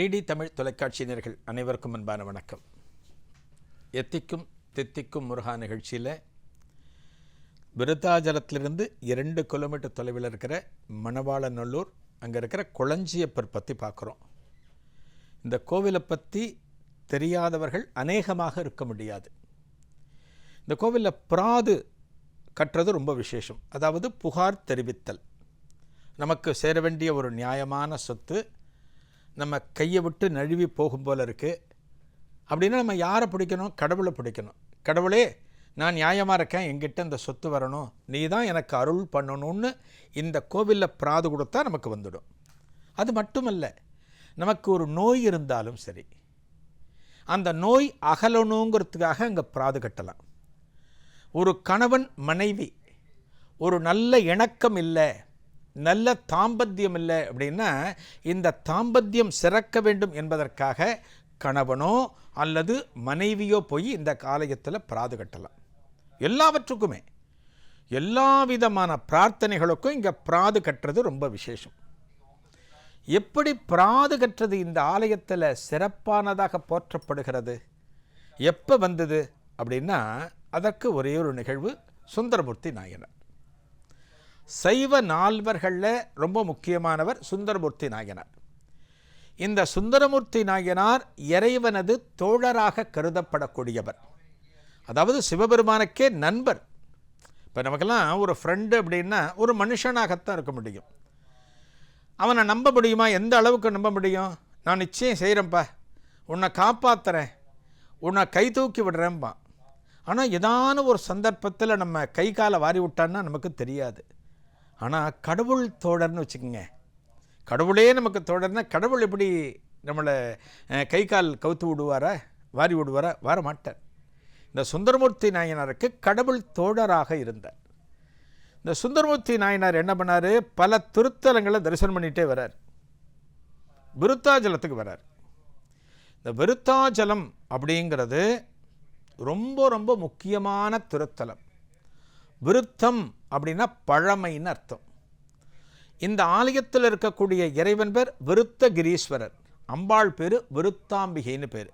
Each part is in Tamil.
டிடி தமிழ் தொலைக்காட்சியினர்கள் அனைவருக்கும் அன்பான வணக்கம். எத்திக்கும் தித்திக்கும் முருகா நிகழ்ச்சியில் விருத்தாஜலத்திலிருந்து இரண்டு கிலோமீட்டர் தொலைவில் இருக்கிற மணவாளநல்லூர் அங்கே இருக்கிற குளஞ்சியப்பர் பற்றி பார்க்குறோம் இந்த கோவிலை பற்றி தெரியாதவர்கள் அநேகமாக இருக்க முடியாது. இந்த கோவிலில் பிராது கட்டுறது ரொம்ப விசேஷம். அதாவது புகார் தெரிவித்தல். நமக்கு சேர வேண்டிய ஒரு நியாயமான சொத்து நம்ம கையை விட்டு நழுவி போகும் போல் இருக்குது அப்படின்னா நம்ம யாரை பிடிக்கணும்? கடவுளை பிடிக்கணும். கடவுளே நான் நியாயமாக இருக்கேன். என்கிட்ட இந்த சொத்து வரணும். நீ தான் எனக்கு அருள் பண்ணணும்னு இந்த கோவிலில் பிராது கொடுத்தா நமக்கு வந்துடும். அது மட்டுமல்ல நமக்கு ஒரு நோய் இருந்தாலும் சரி அந்த நோய் அகலணுங்கிறதுக்காக அங்கே பிராது கட்டலாம். ஒரு கணவன் மனைவி ஒரு நல்ல இணக்கம் இல்லை நல்ல தாம்பத்தியம் இல்லை அப்படின்னா இந்த தாம்பத்தியம் சிறக்க வேண்டும் என்பதற்காக கணவனோ அல்லது மனைவியோ போய் இந்த காலயத்தில் பிராது கட்டலாம். எல்லாவற்றுக்குமே. எல்லா விதமான பிரார்த்தனைகளுக்கும் இங்கே பிராது கட்டுறது ரொம்ப விசேஷம். எப்படி பிராது கட்டுறது இந்த ஆலயத்தில் சிறப்பானதாக போற்றப்படுகிறது? எப்போ வந்தது? அப்படின்னா அதற்கு ஒரே ஒரு நிகழ்வு சுந்தரமூர்த்தி நாயனர். சைவ நால்வர்களில் ரொம்ப முக்கியமானவர் சுந்தரமூர்த்தி நாயனார். இந்த சுந்தரமூர்த்தி நாயனார் இறைவனது தோழராக கருதப்படக்கூடியவர். அதாவது சிவபெருமானுக்கே நண்பர். இப்போ நமக்கெல்லாம் ஒரு ஃப்ரெண்டு அப்படின்னா ஒரு மனுஷனாகத்தான் இருக்க முடியும். அவனை நம்ப முடியுமா? எந்த அளவுக்கு நம்ப முடியும்? நான் நிச்சயம் செய்கிறேன்ப்பா உன்னை காப்பாற்றுறேன் உன்னை கை தூக்கி விடுறேன்ப்பா. ஆனால் ஏதான ஒரு சந்தர்ப்பத்தில் நம்ம கை காலை வாரி விட்டான்னா நமக்கு தெரியாது. ஆனால் கடவுள் தோழர்னு வச்சுக்கோங்க. கடவுளே நமக்கு தோழர்னா கடவுள் எப்படி நம்மளை கை கால் கவுத்து விடுவாரா? வாரி விடுவாரா? வர மாட்டார் இந்த சுந்தரமூர்த்தி நாயனாருக்கு கடவுள் தோழராக இருந்தார். இந்த சுந்தரமூர்த்தி நாயனார் என்ன பண்ணார்? பல திருத்தலங்களை தரிசனம் பண்ணிகிட்டே வரார். விருத்தாஜலத்துக்கு வரார். இந்த விருத்தாஜலம் அப்படிங்கிறது ரொம்ப ரொம்ப முக்கியமான திருத்தலம். விருத்தம் அப்படின்னா பழமைன்னு அர்த்தம். இந்த ஆலயத்தில் இருக்கக்கூடிய இறைவன் பேர் விருத்தகிரீஸ்வரர். அம்பாள் பேர் விருத்தாம்பிகைன்னு பேர்.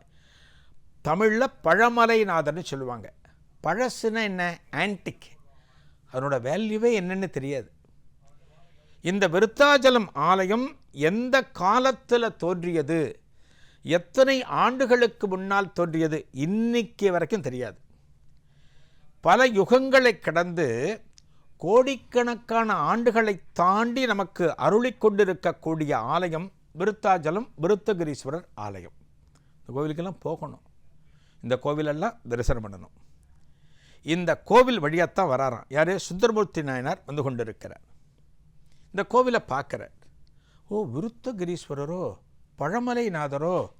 தமிழில் பழமலைநாதர்னு சொல்லுவாங்க. பழசுனா என்ன? ஆன்டிக். அதனோட வேல்யூவே என்னன்னு தெரியாது. இந்த விருத்தாஜலம் ஆலயம் எந்த காலத்தில் தோன்றியது? எத்தனை ஆண்டுகளுக்கு முன்னால் தோன்றியது? இன்னைக்கு வரைக்கும் தெரியாது. பல யுகங்களை கடந்து கோடிக்கணக்கான ஆண்டுகளை தாண்டி நமக்கு அருளிக் கொண்டிருக்கக்கூடிய ஆலயம் விருத்தாஜலம் விருத்தகிரீஸ்வரர் ஆலயம். இந்த கோவிலுக்கெல்லாம் போகணும். இந்த கோவிலெல்லாம் தரிசனம் பண்ணணும். இந்த கோவில் வழியாத்தான் வராராம். யார்? சுந்தரமூர்த்தி நாயனார் வந்து கொண்டிருக்கிறார். இந்த கோவிலை பார்க்குறார். ஓ விருத்தகிரீஸ்வரரோ பழமலைநாதரோ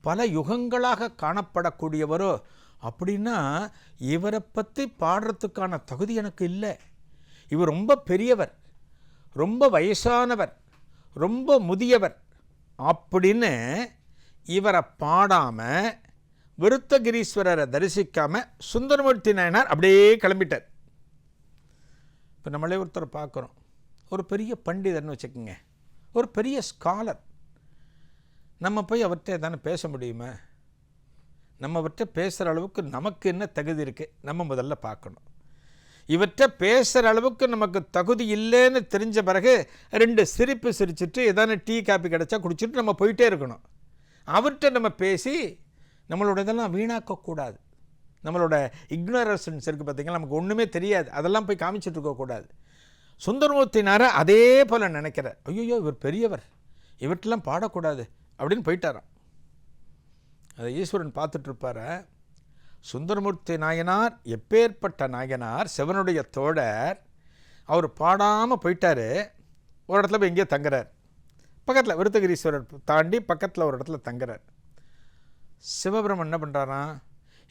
பல யுகங்களாக காணப்படக்கூடியவரோ அப்படின்னா இவரை பற்றி பாடுறதுக்கான தகுதி எனக்கு இல்லை. இவர் ரொம்ப பெரியவர் ரொம்ப வயசானவர் ரொம்ப முதியவர் அப்படின்னு இவரை பாடாமல் விருத்தகிரீஸ்வரரை தரிசிக்காமல் சுந்தரமூர்த்தி நாயனார் அப்படியே கிளம்பிட்டார். இப்போ நம்மளே ஒருத்தரை பார்க்குறோம். ஒரு பெரிய பண்டிதர்னு வச்சுக்கோங்க. ஒரு பெரிய ஸ்காலர் நம்ம போய் அவர்கிட்ட தானே பேச முடியுமா? நம்ம அவர்கிட்ட பேசுகிற அளவுக்கு நமக்கு என்ன தகுதி இருக்குது நம்ம முதல்ல பார்க்கணும். இவற்றை பேசுகிற அளவுக்கு நமக்கு தகுதி இல்லைன்னு தெரிஞ்ச பிறகு ரெண்டு சிரிப்பு சிரிச்சிட்டு ஏதான டீ காப்பி கிடச்சா குடிச்சிட்டு நம்ம போயிட்டே இருக்கணும். அவர்கிட்ட நம்ம பேசி நம்மளோட இதெல்லாம் வீணாக்கக்கூடாது. நம்மளோட இக்னரன்ஸ் இருக்குது பார்த்திங்கன்னா நமக்கு ஒன்றுமே தெரியாது. அதெல்லாம் போய் காமிச்சிட்டு இருக்கக்கூடாது சுந்தரமூர்த்தினாரை அதே போல் நினைக்கிறார். ஐயோ இவர் பெரியவர். இவற்றெல்லாம் பாடக்கூடாது அப்படின்னு போயிட்டாராம். அதை ஈஸ்வரன் பார்த்துட்ருப்பார சுந்தரமூர்த்தி நாயனார் எப்பேற்பட்ட நாயனார் சிவனுடைய தோழர் அவர் பாடாமல் போயிட்டாரு. ஒரு இடத்துல போய் எங்கேயோ தங்குறார். பக்கத்தில் விருத்தகிரீஸ்வரர் தாண்டி பக்கத்தில் ஒரு இடத்துல தங்குறார். சிவபிரம் என்ன பண்ணுறாராம்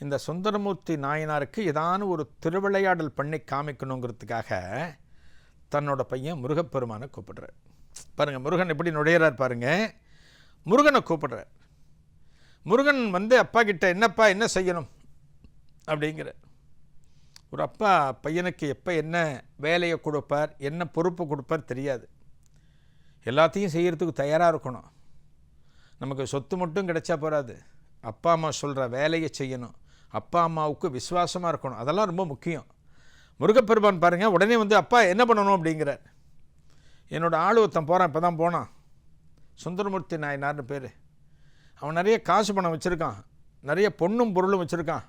இந்த சுந்தரமூர்த்தி நாயனாருக்கு ஏதான ஒரு திருவிளையாடல் பண்ணி காமிக்கணுங்கிறதுக்காக தன்னோட பையன் முருகப்பெருமானை கூப்பிடுறார். பாருங்கள் முருகன் எப்படி நுழையிறார் பாருங்கள் முருகனை கூப்பிடுறார். முருகன் வந்து அப்பா கிட்ட என்னப்பா என்ன செய்யணும்? அப்படிங்கிற. ஒரு அப்பா பையனுக்கு எப்போ என்ன வேலையை கொடுப்பார் என்ன பொறுப்பு கொடுப்பார் தெரியாது. எல்லாத்தையும் செய்கிறதுக்கு தயாராக இருக்கணும். நமக்கு சொத்து மட்டும் கிடைச்சா போகாது அப்பா அம்மா சொல்கிற வேலையை செய்யணும். அப்பா அம்மாவுக்கு விசுவாசமாக இருக்கணும். அதெல்லாம் ரொம்ப முக்கியம். முருகப்பெருமான் பாருங்கள் உடனே வந்து அப்பா என்ன பண்ணணும்? அப்படிங்கிறார். என்னோட ஆள் ஒருத்தன் போகிறான் இப்போ தான் போனான். சுந்தரமூர்த்தி நாயனார்னு பேர். அவன் நிறைய காசு பணம் வச்சுருக்கான். நிறைய பொண்ணும் பொருளும் வச்சுருக்கான்.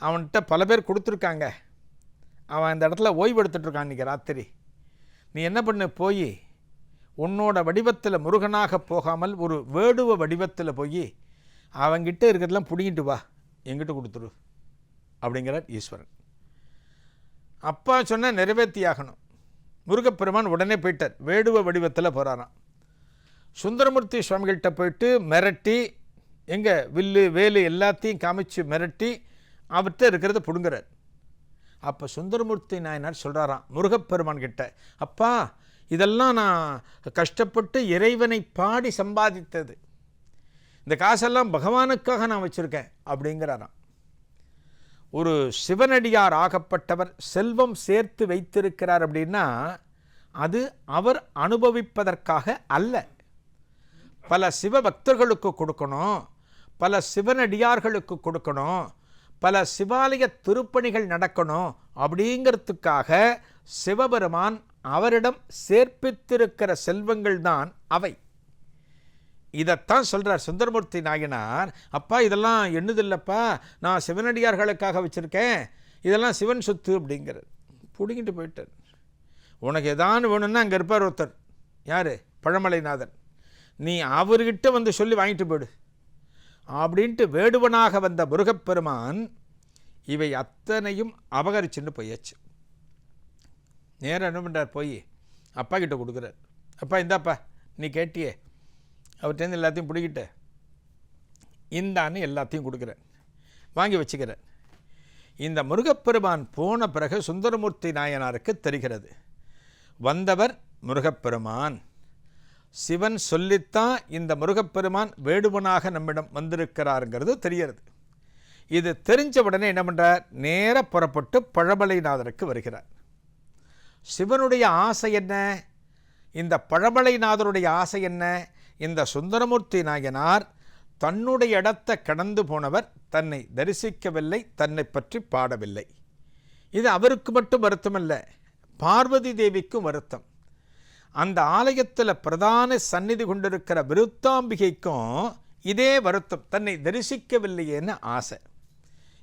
அவன்கிட்ட பல பேர் கொடுத்துருக்காங்க. அவன் இந்த இடத்துல ஓய்வு இருக்கான் இன்றைக்கி ராத்திரி. நீ என்ன பண்ணு? போய் உன்னோட வடிவத்தில் முருகனாக போகாமல் ஒரு வேடுவ வடிவத்தில் போய் அவங்கிட்ட இருக்கிறதெல்லாம் பிடிங்கிட்டு வா. எங்கிட்ட கொடுத்துரு. அப்படிங்கிறார் ஈஸ்வரன். அப்பா சொன்ன நிறைவேற்றியாகணும் முருகப்பெருமான் உடனே போயிட்டார். வேடுவ வடிவத்தில் போகிறாராம் சுந்தரமூர்த்தி சுவாமிகள்கிட்ட போயிட்டு மிரட்டி எங்கே வில்லு வேலு எல்லாத்தையும் காமிச்சு மிரட்டி அவர்கிட்ட இருக்கிறத பிடுங்குறார். அப்போ சுந்தரமூர்த்தி நாயனார் சொல்கிறாராம் முருகப்பெருமான் கிட்ட அப்பா இதெல்லாம் நான் கஷ்டப்பட்டு இறைவனை பாடி சம்பாதித்தது. இந்த காசெல்லாம் பகவானுக்காக நான் வச்சுருக்கேன் அப்படிங்கிறாராம். ஒரு சிவனடியார் ஆகப்பட்டவர் செல்வம் சேர்த்து வைத்திருக்கிறார் அப்படின்னா அது அவர் அனுபவிப்பதற்காக அல்ல. பல சிவ பக்தர்களுக்கு கொடுக்கணும். பல சிவனடியார்களுக்கு கொடுக்கணும். பல சிவாலய திருப்பணிகள் நடக்கணும் அப்படிங்கிறதுக்காக சிவபெருமான் அவரிடம் சேர்ப்பித்திருக்கிற செல்வங்கள் தான் அவை. இதைத்தான் சொல்கிறார் சுந்தரமூர்த்தி நாயனார். அப்பா இதெல்லாம் எண்ணுதில்லப்பா. நான் சிவனடியார்களுக்காக வச்சுருக்கேன். இதெல்லாம் சிவன் சொத்து அப்படிங்கிறது பிடிங்கிட்டு போயிட்டார். உனக்கு எதான்னு வேணும்னா அங்கே இருப்பார் ஒருத்தர். யார்? பழமலைநாதன். நீ அவர்கிட்ட வந்து சொல்லி வாங்கிட்டு போயிடு. அப்படின்ட்டு வேடுவனாக வந்த முருகப்பெருமான் இவை அத்தனையும் அபகரிச்சுன்னு போயாச்சு. நேராக என்ன பண்ணுறார் போய் அப்பா கிட்ட கொடுக்குறார். அப்பா இந்தாப்பா நீ கேட்டியே அவர்கிட்டருந்து எல்லாத்தையும் பிடிக்கிட்ட இந்தான்னு எல்லாத்தையும் கொடுக்குறேன் வாங்கி வச்சுக்கிறேன் இந்த முருகப்பெருமான் போன பிறகு சுந்தரமூர்த்தி நாயனாருக்கு தெரிகிறது. வந்தவர் முருகப்பெருமான். சிவன் சொல்லித்தான் இந்த முருகப்பெருமான் வேடுவனாக நம்மிடம் வந்திருக்கிறாருங்கிறது தெரிகிறது. இது தெரிஞ்ச உடனே என்ன பண்ணுறார் நேர புறப்பட்டு பழமலைநாதருக்கு வருகிறார். சிவனுடைய ஆசை என்ன? இந்த பழமலைநாதருடைய ஆசை என்ன? இந்த சுந்தரமூர்த்தி நாயனார் தன்னுடைய இடத்தை கடந்து போனவர் தன்னை தரிசிக்கவில்லை தன்னை பற்றி பாடவில்லை. இது அவருக்கு மட்டும் வருத்தமல்ல பார்வதி தேவிக்கும் வருத்தம். அந்த ஆலயத்தில் பிரதான சந்நிதி கொண்டிருக்கிற விருத்தாம்பிகைக்கும் இதே வருத்தம். தன்னை தரிசிக்கவில்லையேன்னு ஆசை.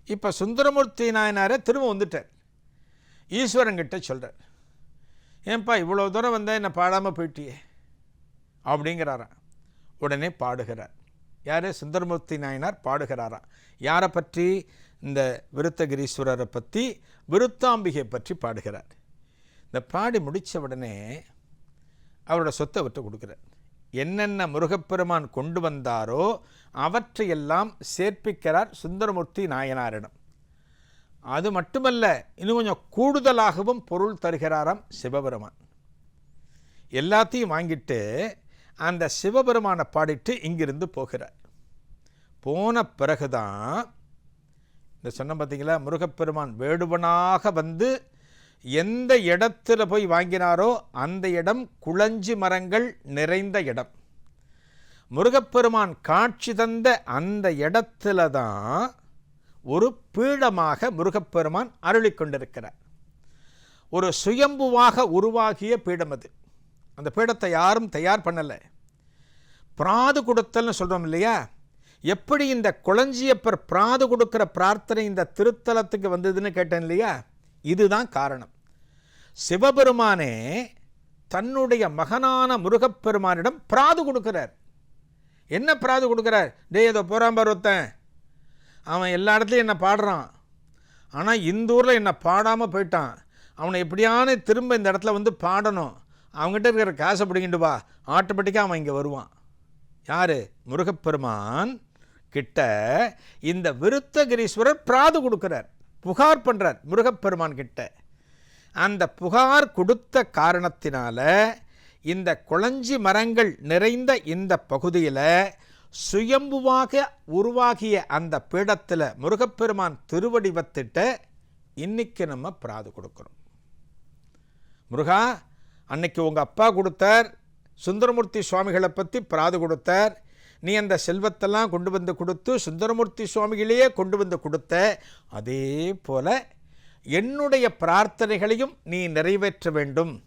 இப்போ சுந்தரமூர்த்தி நாயனாரை திரும்ப வந்துட்டார். ஈஸ்வரங்கிட்ட சொல்கிறார் ஏன்பா இவ்வளோ தூரம் வந்தால் என்னை பாடாமல் போயிட்டியே? அப்படிங்கிறாராம். உடனே பாடுகிறார். யார்? சுந்தரமூர்த்தி நாயனார் பாடுகிறாராம். யாரை பற்றி? இந்த விருத்தகிரீஸ்வரரை பற்றி விருத்தாம்பிகை பற்றி பாடுகிறார். இந்த பாடி முடித்த உடனே அவரோட சொத்தை விட்டு கொடுக்குறார் என்னென்ன முருகப்பெருமான் கொண்டு வந்தாரோ அவற்றையெல்லாம் சேர்ப்பிக்கிறார் சுந்தரமூர்த்தி நாயனாரிடம். அது மட்டுமல்ல இன்னும் கொஞ்சம் கூடுதலாகவும் பொருள் தருகிறாராம் சிவபெருமான். எல்லாத்தையும் வாங்கிட்டு அந்த சிவபெருமானை பாடிட்டு இங்கிருந்து போகிறார். போன பிறகுதான் இந்த சொன்ன பார்த்தீங்களா முருகப்பெருமான் வேடுவனாக வந்து எந்த இடத்துல போய் வாங்கினாரோ அந்த இடம் குளஞ்சி மரங்கள் நிறைந்த இடம். முருகப்பெருமான் காட்சி தந்த அந்த இடத்துல தான் ஒரு பீடமாக முருகப்பெருமான் அருளி கொண்டிருக்கிறார். ஒரு சுயம்புவாக உருவாகிய பீடம் அது. அந்த பீடத்தை யாரும் தயார் பண்ணலை. பிராது கொடுத்தல்னு சொல்கிறோம் இல்லையா? எப்படி இந்த குளஞ்சியப்பர் பிராது கொடுக்குற பிரார்த்தனை இந்த திருத்தலத்துக்கு வந்ததுன்னு கேட்டேன் இல்லையா? இதுதான் காரணம். சிவபெருமானே தன்னுடைய மகனான முருகப்பெருமானிடம் பிராது கொடுக்கிறார். என்ன பிராது கொடுக்குறார்? டே ஏதோ போகிறான் ஒருத்தன். அவன் எல்லா இடத்துலையும் என்னை பாடுறான். ஆனால் இந்த ஊரில் என்னை பாடாமல் போயிட்டான். அவனை எப்படியான திரும்ப இந்த இடத்துல வந்து பாடணும். அவங்ககிட்ட இருக்கிற காசை பிடிங்கிட்டு வா. ஆட்டோமேட்டிக்காக அவன் இங்கே வருவான். யார்? முருகப்பெருமான் கிட்ட இந்த விருத்தகிரீஸ்வரர் பிராது கொடுக்குறார். புகார் பண்ணுறார் முருகப்பெருமான் கிட்ட. அந்த புகார் கொடுத்த காரணத்தினால இந்த குளஞ்சி மரங்கள் நிறைந்த இந்த பகுதியில் சுயம்புவாக உருவாகிய அந்த பீடத்தில் முருகப்பெருமான் திருவடிவத்திட்ட இன்னைக்கு நம்ம பிராது கொடுக்குறோம் முருகா அன்னைக்கு உங்கள் அப்பா கொடுத்தார் சுந்தரமூர்த்தி சுவாமிகளை பற்றி பிராது கொடுத்தார் நீ அந்த செல்வத்தெல்லாம் கொண்டு வந்து கொடுத்து சுந்தரமூர்த்தி சுவாமிகளையே கொண்டு வந்து கொடுத்த அதே போல என்னுடைய பிரார்த்தனைகளையும் நீ நிறைவேற்ற வேண்டும்.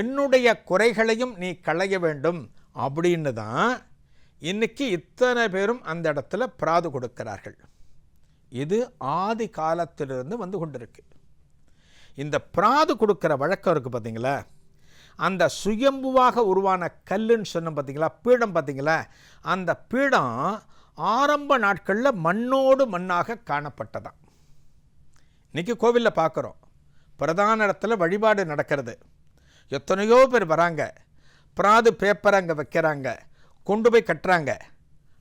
என்னுடைய குறைகளையும் நீ களைய வேண்டும். அப்படின்னு தான் இன்னைக்கு இத்தனை பேரும் அந்த இடத்துல பிராது கொடுக்கிறார்கள். இது ஆதி காலத்திலிருந்து வந்து கொண்டிருக்கு. இந்த பிராது கொடுக்குற வழக்கம் இருக்குது பார்த்தீங்களா அந்த சுயம்புவாக உருவான கல்லுன்னு சொன்னோம் பார்த்தீங்களா? பீடம் பார்த்தீங்களா? அந்த பீடம் ஆரம்ப நாட்களில் மண்ணோடு மண்ணாக காணப்பட்டதாம். இன்றைக்கி கோவிலில் பார்க்குறோம் பிரதான இடத்துல வழிபாடு நடக்கிறது. எத்தனையோ பேர் வராங்க. பிராது பேப்பர் அங்கே வைக்கிறாங்க. கொண்டு போய் கட்டுறாங்க.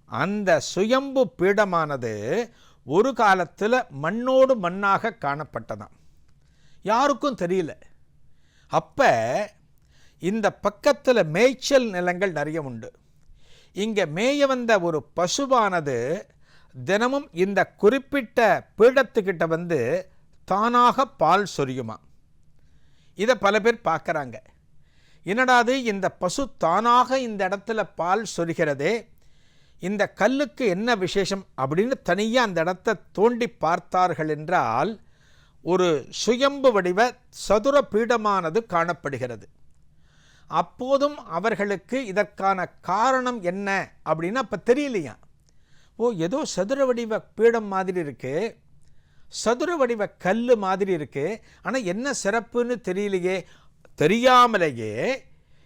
அந்த சுயம்பு பீடமானது ஒரு காலத்தில் மண்ணோடு மண்ணாக காணப்பட்டதாம். யாருக்கும் தெரியல. அப்போ இந்த பக்கத்தில் மேய்ச்சல் நிலங்கள் நிறைய உண்டு. இங்கே மேய வந்த ஒரு பசுவானது தினமும் இந்த குறிப்பிட்ட பீடத்துக்கிட்ட வந்து தானாக பால் சொரியுமா. இதை பல பேர் பார்க்குறாங்க. என்னடாது இந்த பசு தானாக இந்த இடத்துல பால் சொரிகிறதே இந்த கல்லுக்கு என்ன விசேஷம் அப்படின்னு தனியாக அந்த இடத்த தோண்டி பார்த்தார்கள் என்றால் ஒரு சுயம்பு வடிவ சதுர பீடமானது காணப்படுகிறது. அப்போதும் அவர்களுக்கு இதற்கான காரணம் என்ன அப்படின்னு அப்போ தெரியலையா? ஓ ஏதோ சதுர வடிவ பீடம் மாதிரி இருக்குது சதுர வடிவ கல் மாதிரி இருக்குது ஆனால் என்ன சிறப்புன்னு தெரியலையே. தெரியாமலேயே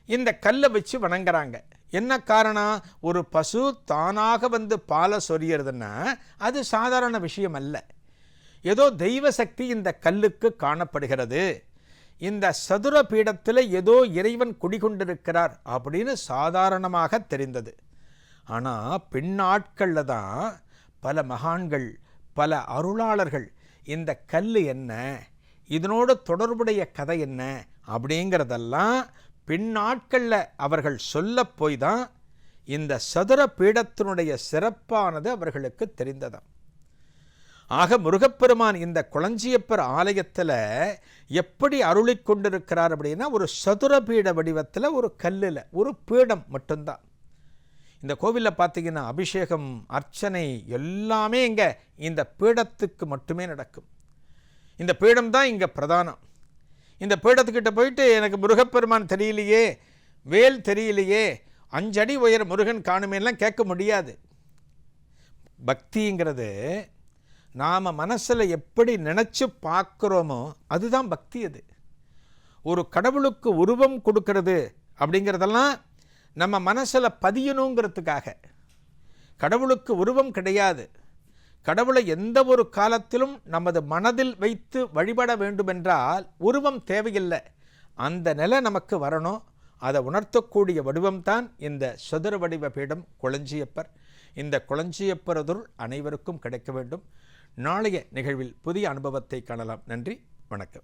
இந்த கல்லை வச்சு வணங்குறாங்க. என்ன காரணம்? ஒரு பசு தானாக வந்து பாலை சொரியறதுன்னா அது சாதாரண விஷயம் அல்ல. ஏதோ தெய்வ சக்தி இந்த கல்லுக்கு காணப்படுகிறது. இந்த சதுர பீடத்தில் ஏதோ இறைவன் குடிகொண்டிருக்கிறார் அப்படின்னு சாதாரணமாக தெரிந்தது. ஆனால் பின்னாட்களில் தான் பல மகான்கள் பல அருளாளர்கள் இந்த கல் என்ன இதனோடு தொடர்புடைய கதை என்ன அப்படிங்கிறதெல்லாம் பின்னாட்களில் அவர்கள் சொல்ல போய் தான் இந்த சதுர பீடத்தினுடைய சிறப்பானது அவர்களுக்கு தெரிந்ததாம். ஆக முருகப்பெருமான் இந்த குளஞ்சியப்பர் ஆலயத்தில் எப்படி அருளி கொண்டிருக்கிறார் அப்படின்னா ஒரு சதுர பீட வடிவத்தில் ஒரு கல்லில் ஒரு பீடம் மட்டும்தான். இந்த கோவிலில் பார்த்தீங்கன்னா அபிஷேகம் அர்ச்சனை எல்லாமே இங்கே இந்த பீடத்துக்கு மட்டுமே நடக்கும். இந்த பீடம் தான் இங்கே பிரதானம். இந்த பீடத்துக்கிட்ட போயிட்டு எனக்கு முருகப்பெருமான் தெரியலையே வேல் தெரியலையே அஞ்சடி உயர முருகன் காணுமேலாம் கேட்க முடியாது. பக்திங்கிறது நாம் மனசில் எப்படி நினச்சி பார்க்குறோமோ அதுதான் பக்தி அது. ஒரு கடவுளுக்கு உருவம் கொடுக்கறது அப்படிங்கிறதெல்லாம் நம்ம மனசில் பதியணுங்கிறதுக்காக. கடவுளுக்கு உருவம் கிடையாது. கடவுளை எந்த ஒரு காலத்திலும் நமது மனதில் வைத்து வழிபட வேண்டுமென்றால் உருவம் தேவையில்லை. அந்த நிலை நமக்கு வரணும். அதை உணர்த்தக்கூடிய வடிவம்தான் இந்த சதுர வடிவ பீடம் குளஞ்சியப்பர். இந்த குளஞ்சியப்பரதுள் அனைவருக்கும் கிடைக்க வேண்டும். நாளைய நிகழ்வில் புதிய அனுபவத்தை காணலாம். நன்றி வணக்கம்.